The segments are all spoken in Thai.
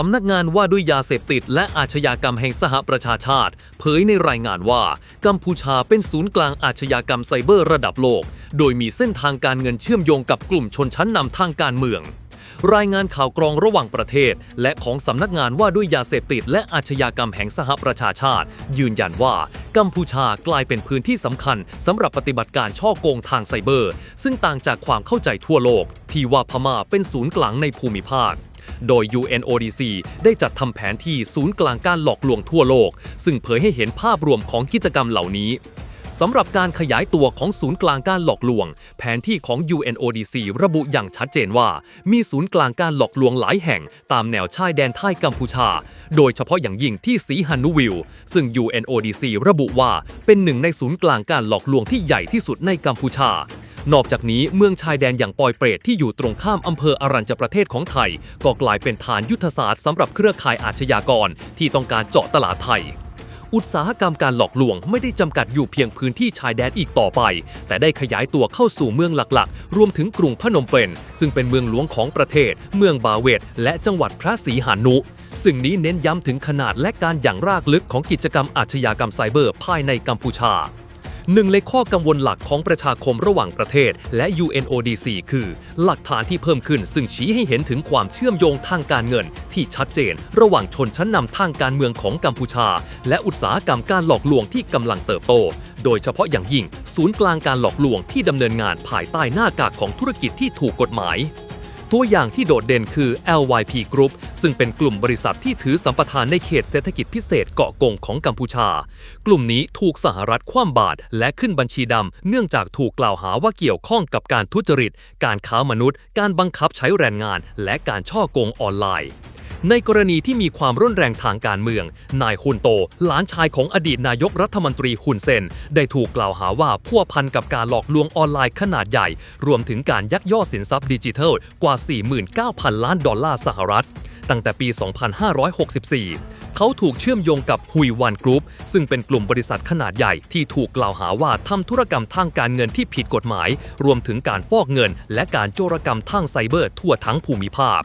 สำนักงานว่าด้วยยาเสพติดและอาชญากรรมแห่งสหประชาชาติ เผยในรายงานว่า กัมพูชาเป็นศูนย์กลางอาชญากรรมไซเบอร์ระดับโลก โดยมีเส้นทางการเงินเชื่อมโยงกับกลุ่มชนชั้นนำทางการเมือง รายงานข่าวกรองระหว่างประเทศ และของสำนักงานว่าด้วยยาเสพติดและอาชญากรรมแห่งสหประชาชาติ ยืนยันว่า กัมพูชากลายเป็นพื้นที่สำคัญสำหรับปฏิบัติการช่อโกงทางไซเบอร์ ซึ่งต่างจากความเข้าใจทั่วโลก ที่ว่าพม่าเป็นศูนย์กลางในภูมิภาค โดย UNODC ได้จัดทำแผนที่ศูนย์กลางการหลอกลวงทั่วโลก ซึ่งเผยให้เห็นภาพรวมของกิจกรรมเหล่านี้สำหรับการขยายตัวของศูนย์กลางการหลอกลวง แผนที่ของ UNODC ระบุอย่างชัดเจนว่า มีศูนย์กลางการหลอกลวงหลายแห่ง ตามแนวชายแดนไทยกัมพูชา โดยเฉพาะอย่างยิ่งที่สีฮันุวิล ซึ่ง UNODC ระบุว่าเป็นหนึ่งในศูนย์กลางการหลอกลวงที่ใหญ่ที่สุดในกัมพูชา นอกจากนี้เมืองชายแดนอย่างปอยเปรตที่อยู่ตรงข้ามอำเภออรัญญประเทศของไทย ก็กลายเป็นฐานยุทธศาสตร์สำหรับเครือข่ายอาชญากร ที่ต้องการเจาะตลาดไทย อุตสาหกรรมการหลอกลวงไม่ได้จำกัดอยู่เพียงพื้นที่ชายแดนอีกต่อไป แต่ได้ขยายตัวเข้าสู่เมืองหลักๆ รวมถึงกรุงพนมเปญซึ่งเป็นเมืองหลวงของประเทศ เมืองบาเวตและจังหวัดพระศรีหานุซึ่งนี้เน้นย้ำถึงขนาดและการอย่างรากลึกของกิจกรรมอาชญากรรมไซเบอร์ภายในกัมพูชา หนึ่งในข้อกังวลหลักของประชาคมระหว่างประเทศ และ UNODC คือ หลักฐานที่เพิ่มขึ้นซึ่งชี้ให้เห็นถึงความเชื่อมโยงทางการเงิน ที่ชัดเจน ระหว่างชนชั้นนำทางการเมืองของกัมพูชา และอุตสาหกรรมการหลอกลวงที่กำลังเติบโต โดยเฉพาะอย่างยิ่ง ศูนย์กลางการหลอกลวงที่ดำเนินงานภายใต้หน้ากากของธุรกิจที่ถูกกฎหมาย ตัวอย่างที่โดดเด่นคือ LYP Group ซึ่งเป็นกลุ่มบริษัทที่ถือสัมปทานในเขตเศรษฐกิจพิเศษเกาะกงของกัมพูชา กลุ่มนี้ถูกสหรัฐคว่ำบาตรและขึ้นบัญชีดำ เนื่องจากถูกกล่าวหาว่าเกี่ยวข้องกับการทุจริต การค้ามนุษย์ การบังคับใช้แรงงาน และการช่อโกงออนไลน์ ในกรณีที่มีความรุนแรงทางการเมือง นายฮุนโต หลานชายของอดีตนายกรัฐมนตรีฮุนเซน ได้ถูกกล่าวหาว่าพัวพันกับการหลอกลวงออนไลน์ขนาดใหญ่ รวมถึงการยักยอกสินทรัพย์ดิจิทัลกว่า 49,000 ล้านดอลลาร์สหรัฐ ตั้งแต่ปี 2564เขาถูกเชื่อมโยงกับฮุยวันกรุ๊ปซึ่งเป็นกลุ่มบริษัทขนาดใหญ่ที่ถูกกล่าวหาว่าทำธุรกรรมทางการเงินที่ผิดกฎหมาย รวมถึงการฟอกเงิน และการโจรกรรมทางไซเบอร์ทั่วทั้งภูมิภาค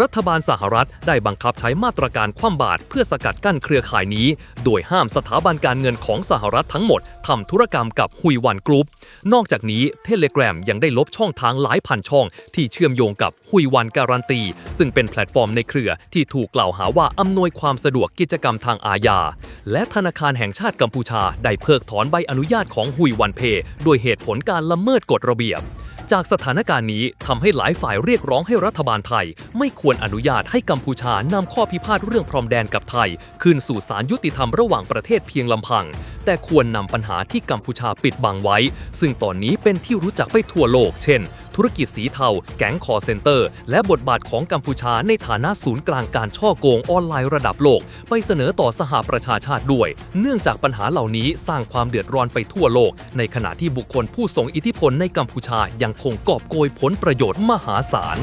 รัฐบาลสหรัฐได้บังคับใช้มาตรการคว่ำบาตรเพื่อสกัดกั้นเครือข่ายนี้ โดยห้ามสถาบันการเงินของสหรัฐทั้งหมดทำธุรกรรมกับฮุยวันกรุ๊ป นอกจากนี้เทเล gram ยังได้ลบช่องทางหลายพันช่อง ที่เชื่อมโยงกับฮุยวันการันตี ซึ่งเป็นแพลตฟอร์มในเครือที่ถูกกล่าวหาว่าอำนวยความสะดวกกิจกรรมทางอาญา และธนาคารแห่งชาติกัมพูชา ได้เพิกถอนใบอนุญาตของฮุยวันเพย์โดยเหตุผลการละเมิดกฎระเบียบ จากสถานการณ์นี้ทำให้หลายฝ่ายเรียกร้องให้รัฐบาลไทย ไม่ควรอนุญาตให้กัมพูชานำข้อพิพาทเรื่องพรอมแดนกับไทย คืนสู่ศาลยุติธรรมระหว่างประเทศเพียงลำพัง แต่ควรนำปัญหาที่กัมพูชาปิดบังไว้ ซึ่งตอนนี้เป็นที่รู้จักไปทั่วโลก เช่น ธุรกิจสีเทา แก๊งคอเซนเตอร์ และบทบาทของกัมพูชาในฐานะศูนย์กลางการช่อโกงออนไลน์ระดับโลก ไปเสนอต่อสหประชาชาติด้วย เนื่องจากปัญหาเหล่านี้สร้างความเดือดร้อนไปทั่วโลก ในขณะที่บุคคลผู้ทรงอิทธิพลในกัมพูชายังคงกอบโกยผลประโยชน์มหาศาล